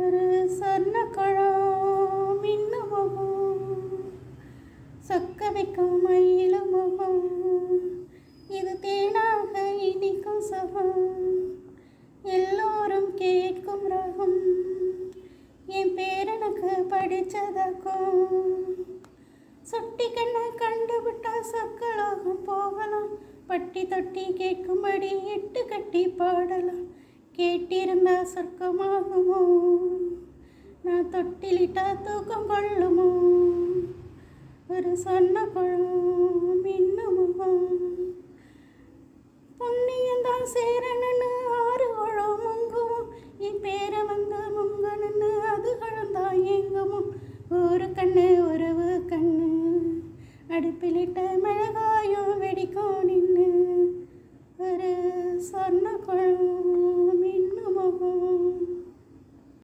ஒரு சொர்ண குழம் மின்ன சொக்க வைக்கும் மயில முகம் இது தேனாக இனிக்கும் சகம். எல்லோரும் கேட்கும் ரகம். என் பேரனுக்கு படித்ததாக்கும் சுட்டி கண்ணை கண்டுவிட்டால் சக்கலாகும் போகலாம். பட்டி தொட்டி கேட்கும்படி இட்டு கட்டி பாடலாம். கேட்டிருந்தா சொர்க்கமாகுமோ? நான் தொட்டிலிட்டா தூக்கம் கொள்ளுமோ? ஒரு சொன்ன குழம் இன்னமும் புண்ணியந்தான் சேரணுன்னு ஆறு குழம் முங்குவோம். என் பேரை வந்து முங்கணுன்னு அது குழந்தான் எங்குமோ ஒரு கண்ணு உறவு கண்ணு. அடுப்பிலிட்ட மிளகாய்